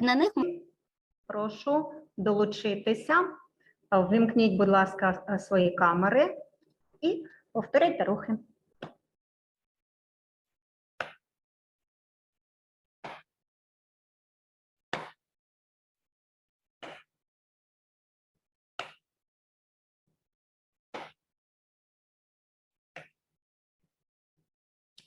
На них Прошу долучитися. Вимкніть, будь ласка, е, свої камери і повторюйте рухи.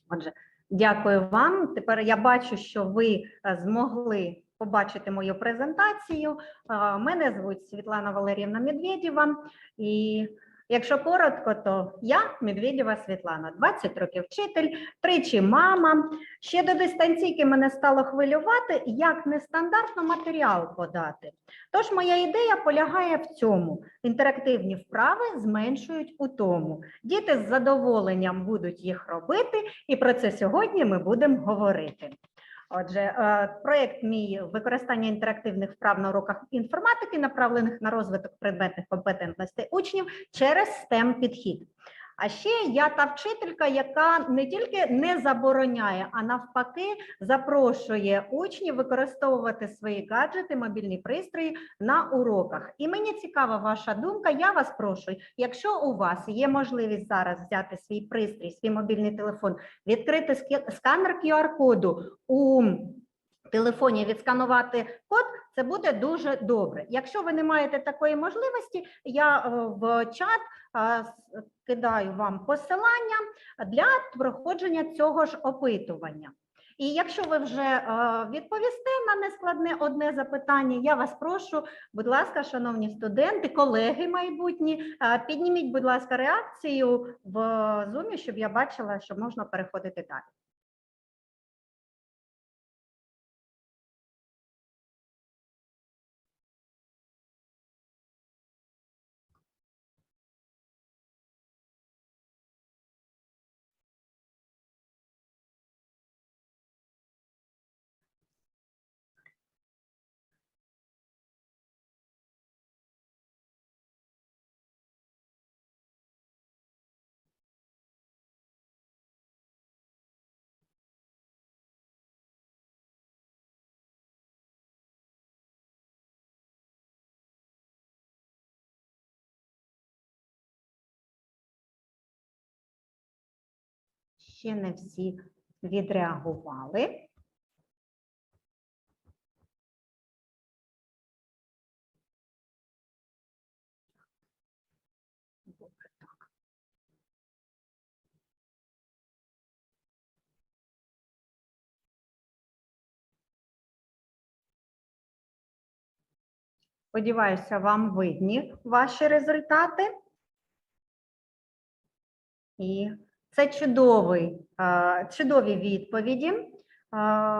Отже, дякую вам. Тепер я бачу, що ви е, змогли побачити мою презентацію. Мене звуть Світлана Валеріївна Медведєва. І якщо коротко, то я Медведєва Світлана, 20 років вчитель, тричі мама. Ще до дистанційки мене стало хвилювати, як нестандартно матеріал подати. Тож моя ідея полягає в цьому: інтерактивні вправи зменшують утому. Діти з задоволенням будуть їх робити, і про це сьогодні ми будемо говорити. Отже, е, проєкт мій використання інтерактивних вправ на уроках інформатики, направлених на розвиток предметних компетентностей учнів через STEM підхід. А ще я та вчителька, яка не тільки не забороняє, а навпаки, запрошує учнів використовувати свої гаджети, мобільні пристрої на уроках. І мені цікава ваша думка. Я вас прошу, якщо у вас є можливість зараз взяти свій пристрій, свій мобільний телефон, відкрити сканер QR-коду у телефоні, відсканувати код, це буде дуже добре. Якщо ви не маєте такої можливості, я е, в чат е, кидаю вам посилання для проходження цього ж опитування. І якщо ви вже е, відповісте на нескладне одне запитання, я вас прошу, будь ласка, шановні студенти, колеги майбутні, підніміть, будь ласка, реакцію в Zoom, щоб я бачила, що можна переходити далі. Ще не всі відреагували. Сподіваюся, вам видні ваші результати. І це чудовий, чудові відповіді.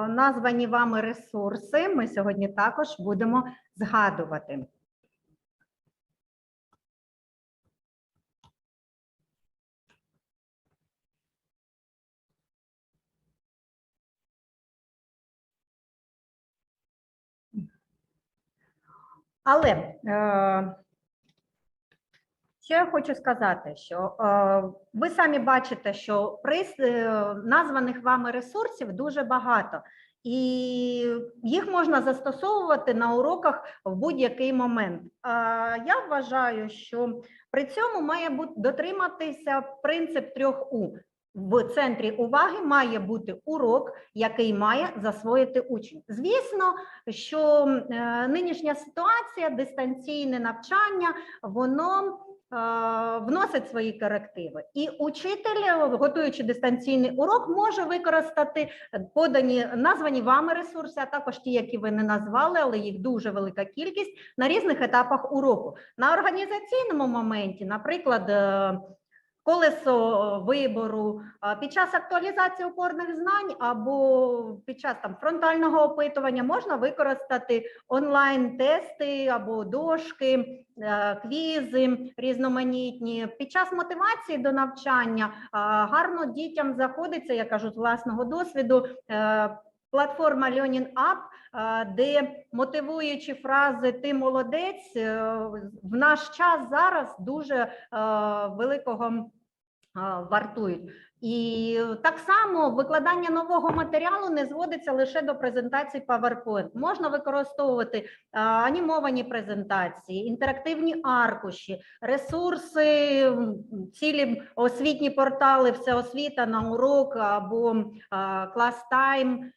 Названі вами ресурси ми сьогодні також будемо згадувати. Але е, що я хочу сказати, що е, ви самі бачите, що приз е, названих вами ресурсів дуже багато, і їх можна застосовувати на уроках в будь-який момент. А я вважаю, що при цьому має бути дотриматися принцип трьох У. В центрі уваги має бути урок, який має засвоїти учень. Звісно, що е, нинішня ситуація, дистанційне навчання, воно е, вносить свої корективи. І учитель, е, готуючи дистанційний урок, може використати подані названі вами ресурси, а також ті, які ви не назвали, але їх дуже велика кількість на різних етапах уроку. На організаційному моменті, наприклад. Е, Колесо вибору під час актуалізації опорних знань або під час там фронтального опитування можна використати онлайн-тести або дошки, е, квізи різноманітні. Під час мотивації до навчання гарно дітям заходиться, я кажу з власного досвіду. Платформа Learning Up, е, де мотивуючі фрази Ти молодець е, в наш час зараз дуже е, великого вартують. І так само викладання нового матеріалу не зводиться лише до презентацій PowerPoint. Можна використовувати анімовані презентації, інтерактивні аркуші, ресурси, цілі освітні портали, всеосвіта на урок або клас тайм.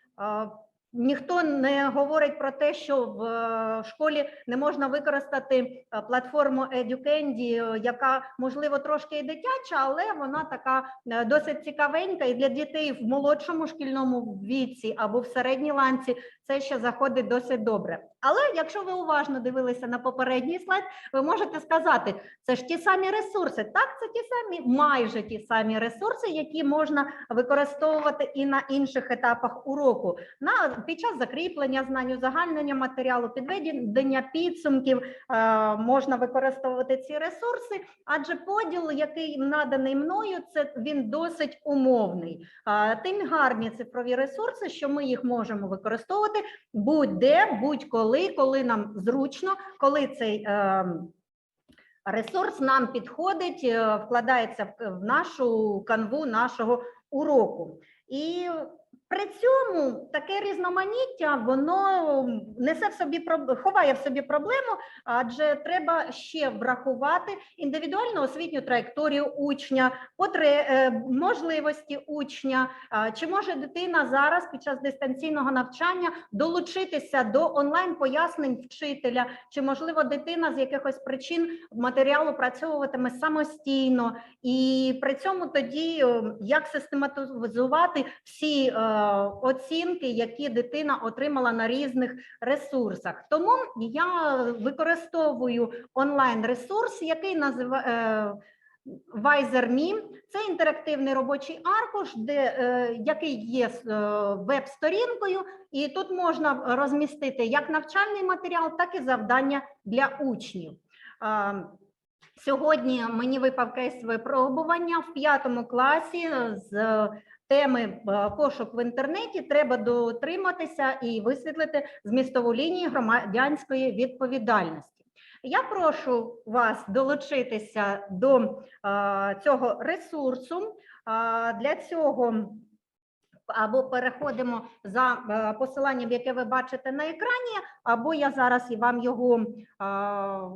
Ніхто не говорить про те, що в е, школі не можна використати е, платформу EduCandy, е, яка можливо трошки і дитяча, але вона така досить цікавенька і для дітей в молодшому шкільному віці або в середній ланці це ще заходить досить добре. Але якщо ви уважно дивилися на попередній слайд, ви можете сказати, це ж ті самі ресурси. Так, це ті самі, майже ті самі ресурси, які можна використовувати і на інших етапах уроку. На під час закріплення знань, узагальнення матеріалу, підведення підсумків е, можна використовувати ці ресурси, адже поділ, який наданий мною, це він досить умовний. Е, тим гарні цифрові ресурси, що ми їх можемо використовувати будь-де, будь-коли, коли нам зручно, коли цей. Е, Ресурс нам підходить, е, вкладається в нашу канву нашого уроку. І при цьому таке різноманіття воно несе в собі ховає в собі проблему, адже треба ще врахувати індивідуальну освітню траєкторію учня, е, можливості учня. Чи може дитина зараз під час дистанційного навчання долучитися до онлайн пояснень вчителя? Чи можливо дитина з якихось причин матеріал опрацьовуватиме самостійно? І при цьому тоді е, як систематизувати всі е, оцінки, які дитина отримала на різних ресурсах. Тому я використовую онлайн ресурс, який називає. Wiser.me – це інтерактивний робочий аркуш, де, е, який є е, веб-сторінкою, і тут можна розмістити як навчальний матеріал, так і завдання для учнів. Сьогодні мені випав кейс випробування в п'ятому класі з теми е, пошук в інтернеті. Треба дотриматися і висвітлити змістову лінію громадянської відповідальності. Я прошу вас долучитися до е, цього ресурсу. А, Для цього або переходимо за е, посиланням, яке ви бачите на екрані, або я зараз вам його е,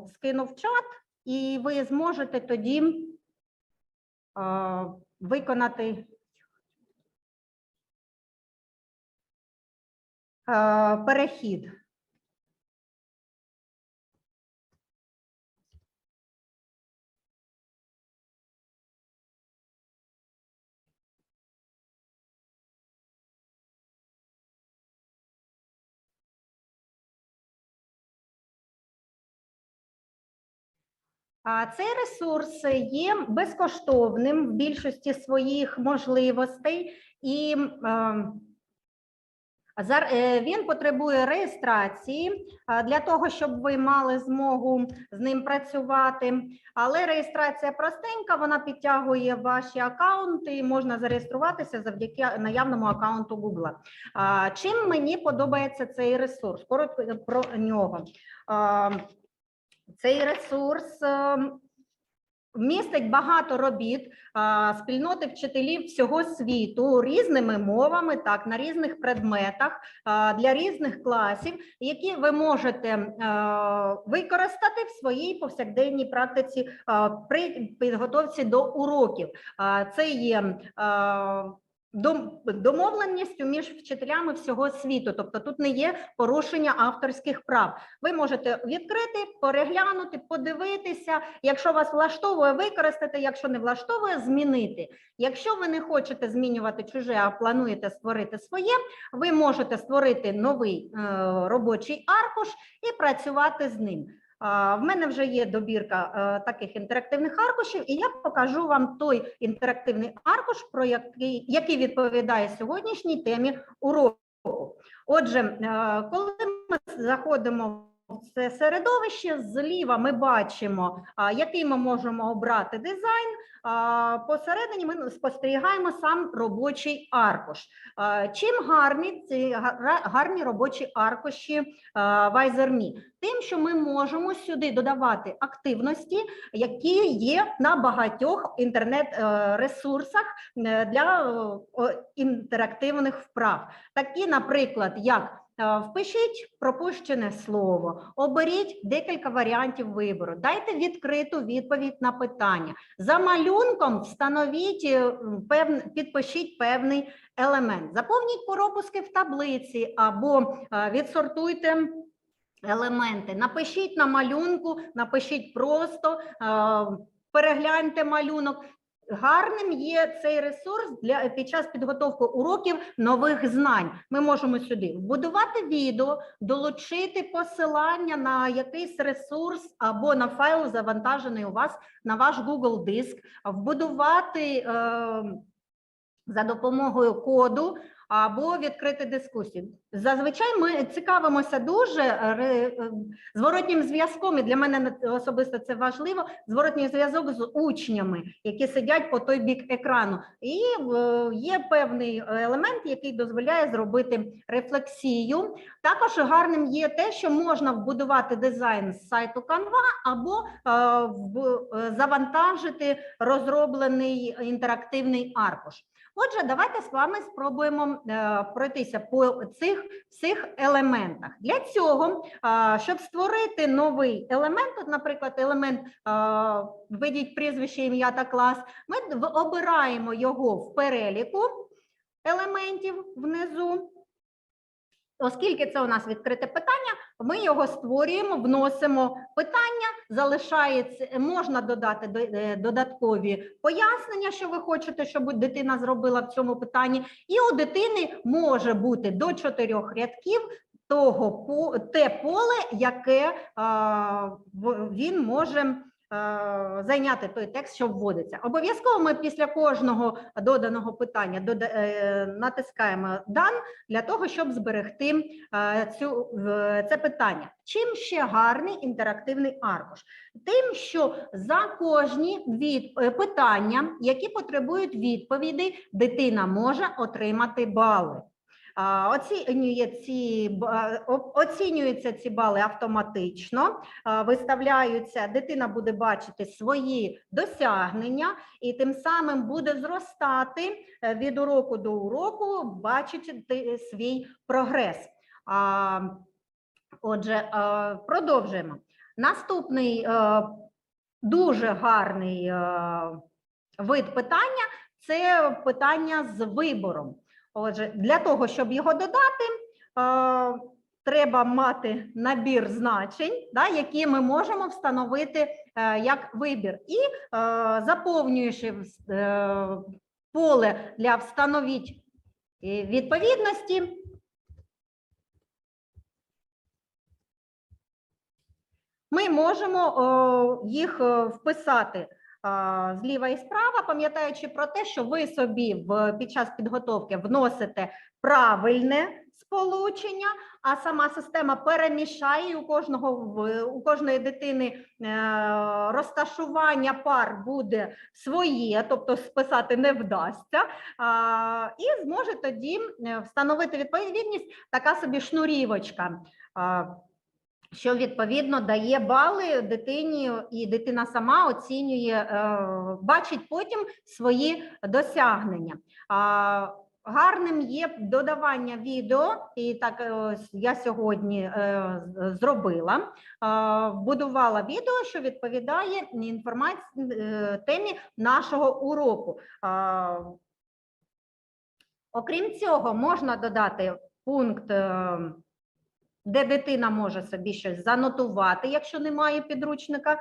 скину в чат, і ви зможете тоді е, виконати перехід. А Цей ресурс є безкоштовним в більшості своїх можливостей, і е, е, він потребує реєстрації для того, щоб ви мали змогу з ним працювати. Але реєстрація простенька, вона підтягує ваші акаунти, і можна зареєструватися завдяки наявному акаунту Google. Чим мені подобається цей ресурс? Коротко про нього. Цей ресурс е, містить багато робіт а, спільноти вчителів всього світу різними мовами, так на різних предметах а, для різних класів, які ви можете а, використати в своїй повсякденній практиці а, при підготовці до уроків. А, Це є а, дом- домовленістю між вчителями всього світу, тобто тут не є порушення авторських прав. Ви можете відкрити, переглянути, подивитися. Якщо вас влаштовує, використати, якщо не влаштовує, змінити. Якщо ви не хочете змінювати чуже, а плануєте створити своє, ви можете створити новий е, робочий аркуш і працювати з ним. В мене вже є добірка е, таких інтерактивних аркушів, і я покажу вам той інтерактивний аркуш, про який, який відповідає сьогоднішній темі уроку. Отже, е, коли ми заходимо це середовище. Зліва ми бачимо, який ми можемо обрати дизайн. Посередині ми спостерігаємо сам робочий аркуш. Чим гарні ці гарні робочі аркуші WiserMe? Тим, що ми можемо сюди додавати активності, які є на багатьох інтернет-ресурсах е, для е, інтерактивних вправ. Такі, наприклад, як е, Впишіть пропущене слово, оберіть декілька варіантів вибору, дайте відкриту відповідь на питання. За малюнком встановіть, е, підпишіть певний елемент. Заповніть пропуски в таблиці або е, відсортуйте елементи. Напишіть на малюнку, напишіть просто, е, перегляньте малюнок. Гарним є цей ресурс для під час підготовки уроків нових знань. Ми можемо сюди вбудувати відео, долучити посилання на якийсь ресурс або на файл, завантажений у вас на ваш Google диск, вбудувати е, за допомогою коду або відкрити дискусію. Зазвичай ми цікавимося дуже е, е, зворотнім зв'язком, і для мене особисто це важливо. Зворотній зв'язок з учнями, які сидять по той бік екрану. І є певний елемент, який дозволяє зробити рефлексію. Також гарним є те, що можна вбудувати дизайн з сайту Canva або е, завантажити розроблений інтерактивний аркуш. Отже, давайте з вами спробуємо е, пройтися по цих всіх елементах. Для цього, е, щоб створити новий елемент, от, наприклад, елемент видіть введіть прізвище, ім'я та клас, ми обираємо його в переліку елементів внизу. Оскільки це у нас відкрите питання, ми його створюємо, вносимо питання, залишається, можна додати до- е, додаткові пояснення, що ви хочете, щоб дитина зробила в цьому питанні. І у дитини може бути до чотирьох рядків того те поле, яке він може зайняти той текст, що вводиться. Обов'язково ми після кожного доданого питання е, натискаємо дан для того, щоб зберегти е, цю це питання. Чим ще гарний інтерактивний аркуш? Тим, що за кожні від е, питання, які потребують відповідей, дитина може отримати бали. Оцінює ці, оцінюються ці бали автоматично, виставляються, дитина буде бачити свої досягнення і тим самим буде зростати е, від уроку до уроку, бачити свій прогрес. Отже, продовжуємо. Наступний е, дуже гарний е, вид питання це питання з вибором. Отже, для того, щоб його додати, е, треба мати набір значень, які ми можемо встановити е, як вибір. І е, заповнюючи поле для встановіть відповідності, ми можемо їх вписати зліва і справа, пам'ятаючи про те, що ви собі в, під час підготовки вносите правильне сполучення, а сама система перемішає у кожного у кожної дитини е, розташування пар буде своє, тобто списати не вдасться, і зможе тоді е, встановити відповідність така собі шнурівочка. Що відповідно дає бали дитині, і дитина сама оцінює, е, бачить потім свої досягнення. Гарним є додавання відео, і так е, я сьогодні е, зробила. Вбудувала відео, що відповідає інформації темі нашого уроку. Окрім цього, можна додати пункт. Де дитина може собі щось занотувати, якщо немає підручника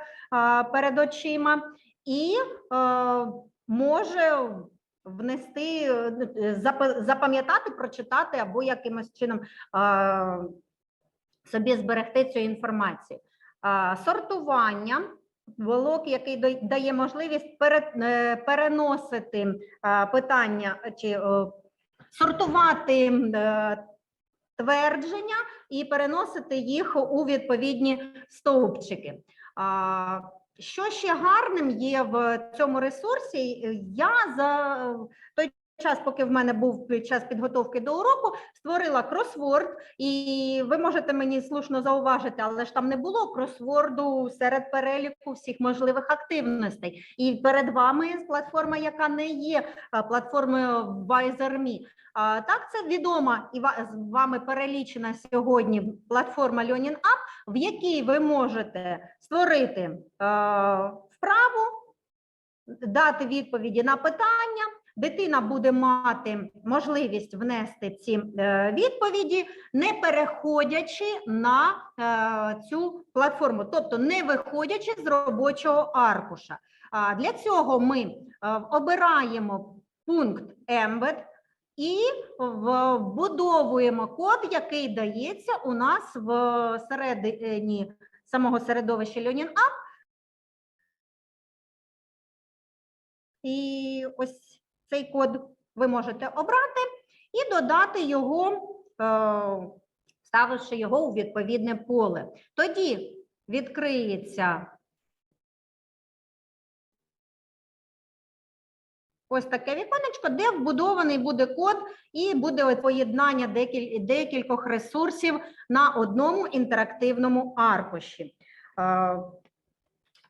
перед очима, і е, може внести, е, запам'ятати, прочитати або якимось чином собі зберегти цю інформацію. Сортування. Блок, який дає можливість е, переносити питання чи сортувати твердження і переносити їх у відповідні стовпчики. Що ще гарним є в цьому ресурсі? Я за той час, поки в мене був під час підготовки до уроку, створила кросворд, і ви можете мені слушно зауважити, але ж там не було кросворду серед переліку всіх можливих активностей. І перед вами платформа, яка не є платформою WiserMe. А, Так, це відома і з вами перелічена сьогодні платформа Learning App, в якій ви можете створити е, вправу, дати відповіді на питання. Дитина буде мати можливість внести ці е, відповіді, не переходячи на е, цю платформу, тобто не виходячи з робочого аркуша. Для цього ми е, обираємо пункт Embed і вбудовуємо код, який дається у нас в середині самого середовища Learning App. І ось цей код ви можете обрати і додати його, е, ставивши його у відповідне поле. Тоді відкриється ось таке віконечко, де вбудований буде код і буде поєднання декіль- декількох ресурсів на одному інтерактивному аркуші. Е,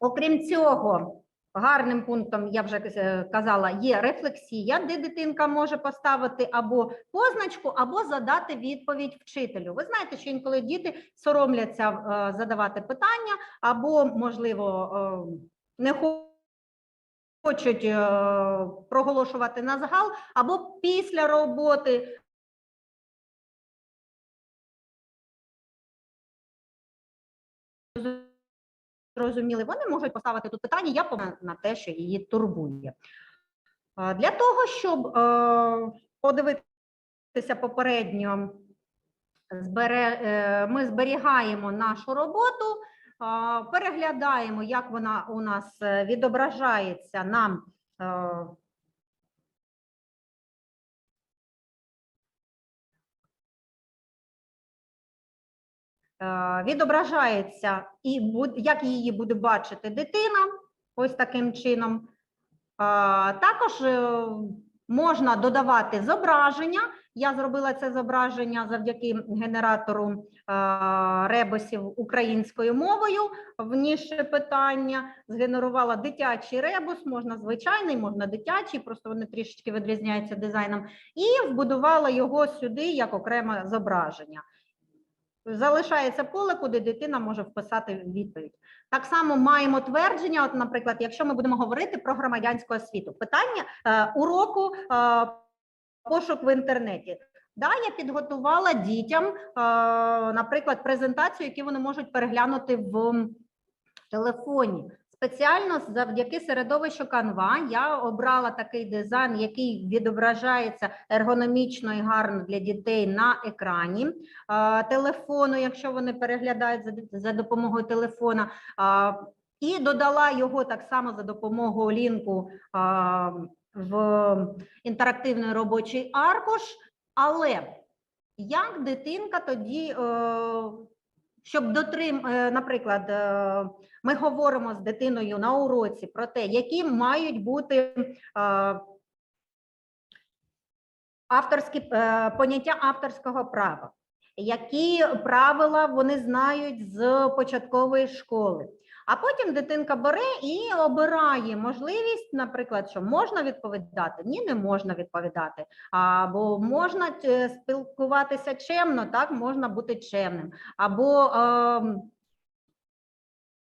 Окрім цього, гарним пунктом, я вже е, казала, є рефлексія, де дитинка може поставити або позначку, або задати відповідь вчителю. Ви знаєте, що інколи діти соромляться е, задавати питання, або, можливо, е, не хо- хочуть проголошувати на загал, або після роботи зрозуміли, вони можуть поставити тут питання, я на те, що її турбує. Для того, щоб е, подивитися попередньо, е, ми зберігаємо нашу роботу, переглядаємо, як вона у нас е, відображається нам. Відображається і як її буде бачити дитина, ось таким чином. Також е, можна додавати зображення. Я зробила це зображення завдяки генератору ребусів українською мовою. Вніше питання згенерувала дитячий ребус, можна звичайний, можна дитячий, просто вони трішечки відрізняються дизайном, і вбудувала його сюди як окреме зображення. Залишається поле, куди дитина може вписати відповідь. Так само маємо твердження. От, наприклад, якщо ми будемо говорити про громадянську освіту, питання е, уроку е, пошук в інтернеті. Да, я підготувала дітям, е, наприклад, презентацію, які вони можуть переглянути в телефоні. Спеціально завдяки середовищу Canva я обрала такий дизайн, який відображається ергономічно і гарно для дітей на екрані телефону, якщо вони переглядають за, допомогою телефона. І додала його так само за допомогою лінку в інтерактивний робочий аркуш. Але як дитинка тоді, е, щоб дотрим, е, наприклад, е, ми говоримо з дитиною на уроці про те, які мають бути е, авторські поняття авторського права, які правила вони знають з початкової школи. А потім дитинка бере і обирає можливість, наприклад, що можна відповідати, ні, не можна відповідати. Або можна е, спілкуватися чемно, так можна бути чемним. Або ем,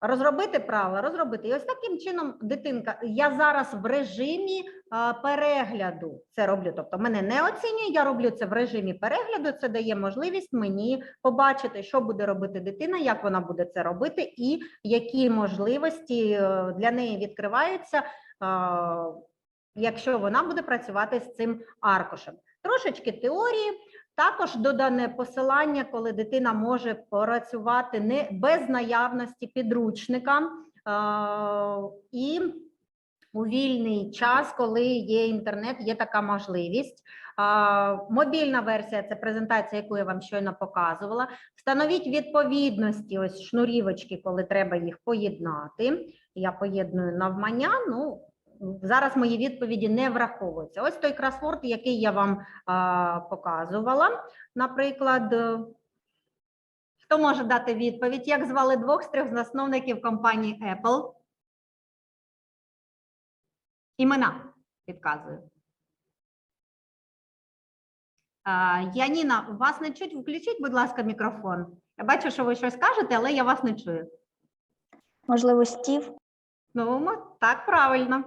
розробити правила, розробити. І ось таким чином дитинка, я зараз в режимі а, перегляду це роблю. Тобто мене не оцінює, я роблю це в режимі перегляду. Це дає можливість мені побачити, що буде робити дитина, як вона буде це робити, і які можливості е, для неї відкриваються, а, якщо вона буде працювати з цим аркушем. Трошечки теорії. Також додане посилання, коли дитина може працювати не без наявності підручника е, і у вільний час, коли є інтернет, є така можливість. А, Мобільна версія це презентація, яку я вам щойно показувала. Встановіть відповідності, ось шнурівочки, коли треба їх поєднати. Я поєдную навмання. Ну зараз мої відповіді не враховуються. Ось той кросворд, який я вам а, показувала. Наприклад, хто може дати відповідь? Як звали двох з трьох засновників компанії Apple? Імена підказую. А, Яніна, вас не чуть? Включіть, будь ласка, мікрофон. Я бачу, що ви щось кажете, але я вас не чую. Можливо, стів. Ну, так, правильно.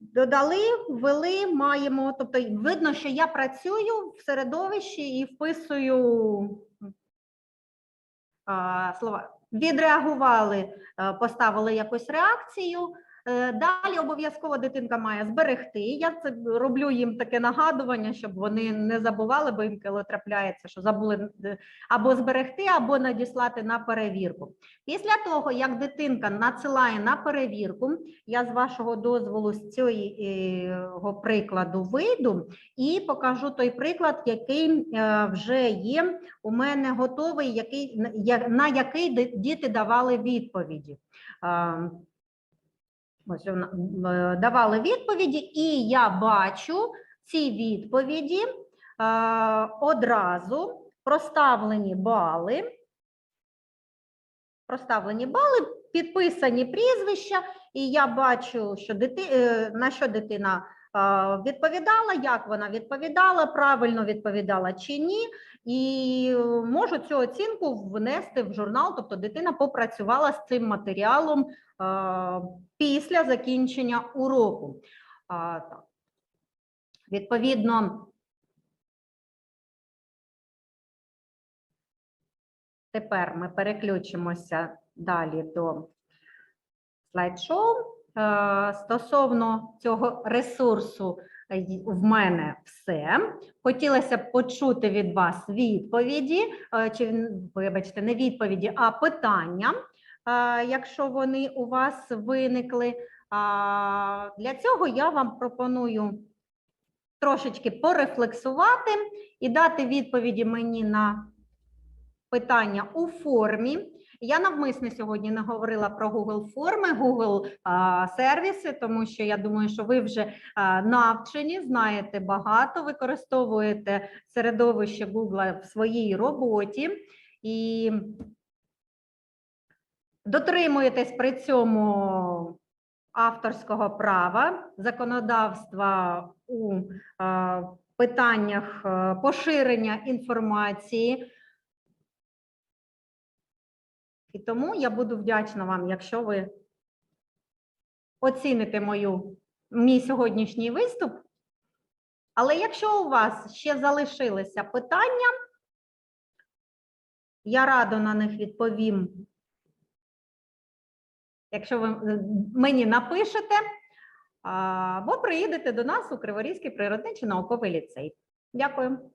Додали, ввели, маємо. Тобто, видно, що я працюю в середовищі і вписую слова. Відреагували, е, поставили якусь реакцію. Е, Далі обов'язково дитинка має зберегти. Я це роблю їм таке нагадування, щоб вони не забували, бо інколи трапляється, що забули е, або зберегти, або надіслати на перевірку. Після того, як дитинка надсилає на перевірку, я з вашого дозволу з цього прикладу вийду і покажу той приклад, який е, вже є у мене готовий, який, на- який діти давали відповіді. Ось е, давали відповіді, і я бачу ці відповіді е, одразу проставлені бали. Проставлені бали, підписані прізвища, і я бачу, що дити, е, на що дитина відповідала, як вона відповідала, правильно відповідала чи ні, і можу цю оцінку внести в журнал, тобто дитина попрацювала з цим матеріалом е, після закінчення уроку. Відповідно, Тепер ми переключимося далі до слайд-шоу. Е, Стосовно цього ресурсу е, в мене все. Хотілося б почути від вас відповіді, е, чи вибачте, не відповіді, а питання, якщо вони у вас виникли. Для цього я вам пропоную трошечки порефлексувати і дати відповіді мені на питання у формі. Я навмисно сьогодні не говорила про Google форми, Google сервіси, тому що я думаю, що ви вже навчені, знаєте багато, використовуєте середовище Google в своїй роботі і дотримуєтесь при цьому авторського права, законодавства у питаннях е, поширення інформації. І тому я буду вдячна вам, якщо ви оціните мою, мій сьогоднішній виступ. Але якщо у вас ще залишилися питання, я радо на них відповім. Якщо ви е, мені напишете, або приїдете до нас у Криворізький природничий науковий ліцей. Дякую.